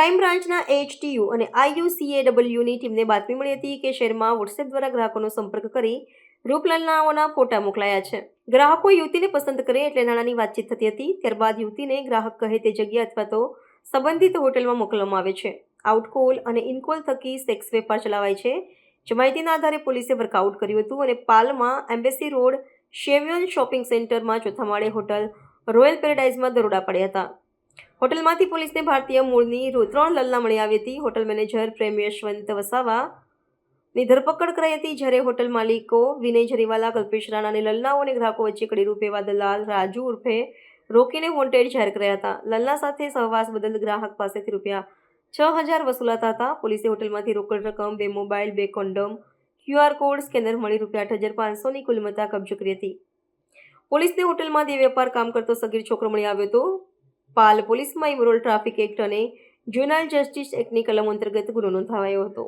Crime બ્રાન્ચના એચટીયુ અને આઈયુસીએડબલ્યુની ટીમને બાતમી મળી હતી કે શહેરમાં વોટ્સએપ દ્વારા ગ્રાહકોનો સંપર્ક કરી રૂપલલનાઓના ફોટા મોકલાયા છે. ગ્રાહકો યુવતીને પસંદ કરે એટલે નાણાંની વાતચીત થતી હતી, ત્યારબાદ યુવતીને ગ્રાહક કહે તે જગ્યા અથવા તો સંબંધિત હોટેલમાં મોકલવામાં આવે છે. આઉટકોલ અને ઇનકોલ થકી સેક્સ વેપાર ચલાવાય છે. જે માહિતીના આધારે પોલીસે વર્કઆઉટ કર્યું હતું અને પાલમાં એમ્બેસી રોડ શેવિયન શોપિંગ સેન્ટરમાં ચોથા માળે હોટલ રોયલ પેરેડાઇઝમાં દરોડા પડ્યા હતા. હોટલમાંથી પોલીસને ભારતીય મૂળની ત્રણ લલ્લા મળી આવી હતી. હોટલ મેનેજર પ્રેમ યશવંત વસાવા ની ધરપકડ કરાઈ હતી. જ્યારે હોટલ માલિકો વિનય જરીવાલા, કલ્પેશ રાણા અને લલ્લાઓ અને ગ્રાહકો વચ્ચે કડી રૂપે દલાલ રાજુ ઉર્ફે રોકીને વોન્ટેડ જાહેર કર્યા હતા. લલ્લા સાથે સહવાસ બદલ ગ્રાહક પાસેથી રૂપિયા છ હજાર વસૂલાતા હતા. પોલીસે હોટલમાંથી રોકડ રકમ, બે મોબાઈલ, બે કોન્ડમ ક્યુઆર કોડ, સ્કેનર મળી રૂપિયા આઠ હજાર પાંચસોની કુલમતા કબજો કરી હતી. પોલીસને હોટલમાં દેહ વેપાર કામ કરતો સગીર છોકરો મળી આવ્યો હતો. પાલ પોલીસમાં ઇમરોલ ટ્રાફિક એક્ટ અને જ્યુનાલ જસ્ટિસ એક્ટની કલમ અંતર્ગત ગુનો નોંધાવાયો હતો.